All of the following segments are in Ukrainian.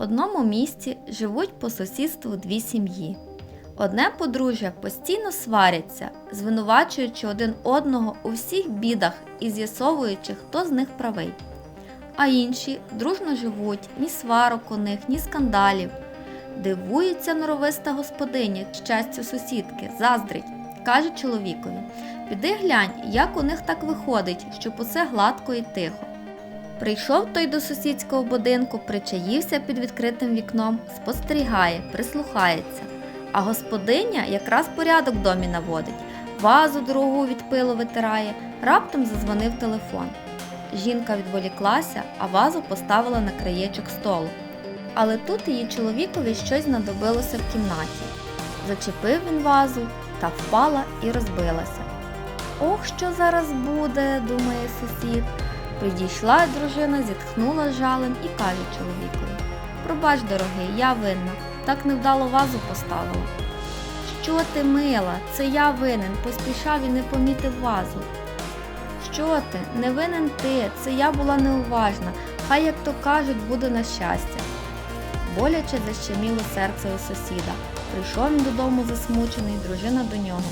одному місті живуть по сусідству дві сім'ї. Одне подружжя постійно сваряться, звинувачуючи один одного у всіх бідах і з'ясовуючи, хто з них правий. А інші дружно живуть, ні сварок у них, ні скандалів. Дивується норовиста господиня щастю сусідки, заздрить, каже чоловікові: Піди глянь, як у них так виходить, щоб усе гладко і тихо. Прийшов той до сусідського будинку, причаївся під відкритим вікном, спостерігає, прислухається. А господиня якраз порядок в домі наводить, вазу дорогу від пилу витирає, раптом зазвонив телефон. Жінка відволіклася, а вазу поставила на краєчок столу. Але тут її чоловікові щось знадобилося в кімнаті. Зачепив він вазу та впала і розбилася. Ох, що зараз буде, думає сусід. Підійшла дружина, зітхнула з жалем і каже чоловікові: Пробач, дорогий, я винна, так невдало вазу поставила. Що ти мила? Це я винен, поспішав і не помітив вазу. Що ти? Не винен ти, це я була неуважна, хай, як то кажуть, буде на щастя. Боляче защеміло серце у сусіда. Прийшов він додому засмучений, дружина до нього.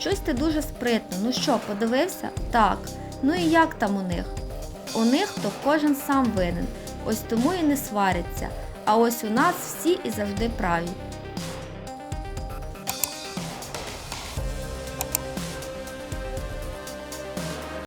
Щось ти дуже спритно. Ну що, подивився? Так. Ну і як там у них? У них то кожен сам винен, ось тому і не сваряться. А ось у нас всі і завжди праві.